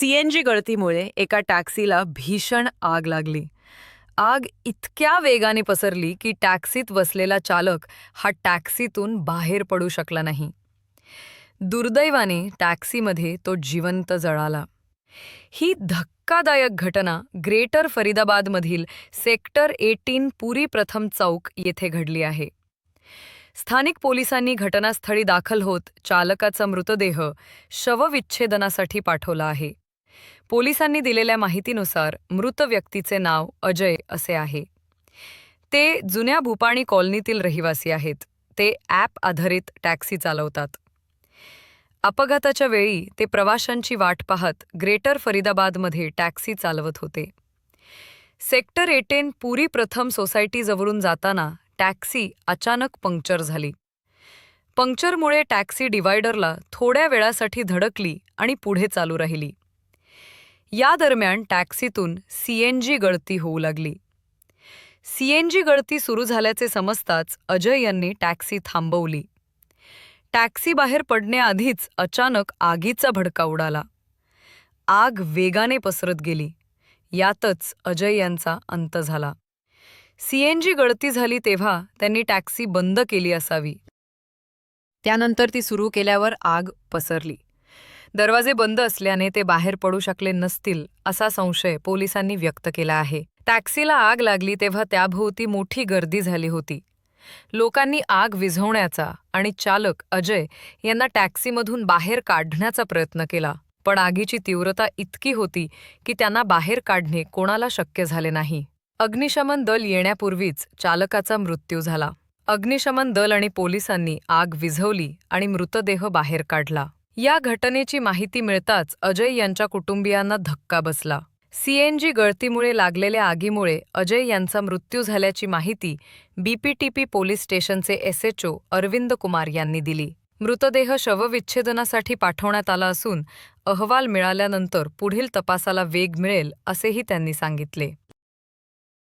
CNG गळतीमुळे एका टॅक्सीला भीषण आग लागली. आग इतक्या वेगाने पसरली की टॅक्सीत बसलेला चालक हा टॅक्सीतून बाहेर पडू शकला नाही. दुर्दैवाने टॅक्सीमध्ये तो जिवंत जळाला. ही धक्कादायक घटना ग्रेटर फरीदाबादमधील सेक्टर एटीन पुरी प्रथम चौक येथे घडली आहे. स्थानिक पोलिसांनी घटनास्थळी दाखल होत चालकाचा मृतदेह शवविच्छेदनासाठी पाठवला आहे. पोलिसांनी दिलेल्या माहितीनुसार मृत व्यक्तीचे नाव अजय असे आहे. ते जुन्या भूपाणी कॉलनीतील रहिवासी आहेत. ते ॲप आधारित टॅक्सी चालवतात. अपघाताच्या वेळी ते प्रवाशांची वाट पाहत ग्रेटर फरीदाबादमध्ये टॅक्सी चालवत होते. सेक्टर एटेन पुरी प्रथम सोसायटीजवळून जाताना टॅक्सी अचानक पंक्चर झाली. पंक्चरमुळे टॅक्सी डिवायडरला थोड्या वेळासाठी धडकली आणि पुढे चालू राहिली. या दरम्यान टॅक्सीतून सीएनजी गळती होऊ लागली. सीएनजी गळती सुरू झाल्याचे समजताच अजय यांनी टॅक्सी थांबवली. टॅक्सी बाहेर पडण्याआधीच अचानक आगीचा भडका उडाला. आग वेगाने पसरत गेली. यातच अजय यांचा अंत झाला. सीएनजी गळती झाली तेव्हा त्यांनी टॅक्सी बंद केली असावी. त्यानंतर ती सुरू केल्यावर आग पसरली. दरवाजे बंद असल्याने ते बाहेर पडू शकले नसतील असा संशय पोलिसांनी व्यक्त केला आहे. टॅक्सीला आग लागली तेव्हा त्याभोवती मोठी गर्दी झाली होती. लोकांनी आग विझवण्याचा आणि चालक अजय यांना टॅक्सीमधून बाहेर काढण्याचा प्रयत्न केला पण आगीची तीव्रता इतकी होती की त्यांना बाहेर काढणे कोणाला शक्य झाले नाही. अग्निशमन दल येण्यापूर्वीच चालकाचा मृत्यू झाला. अग्निशमन दल आणि पोलिसांनी आग विझवली आणि मृतदेह बाहेर काढला. या घटनेची माहिती मिळताच अजय यांच्या कुटुंबियांना धक्का बसला. सीएनजी गळतीमुळे लागलेल्या आगीमुळे अजय यांचा मृत्यू झाल्याची माहिती BPTP police station SHO Arvind Kumar यांनी दिली. मृतदेह शवविच्छेदनासाठी पाठवण्यात आला असून अहवाल मिळाल्यानंतर पुढील तपासाला वेग मिळेल असेही त्यांनी सांगितले.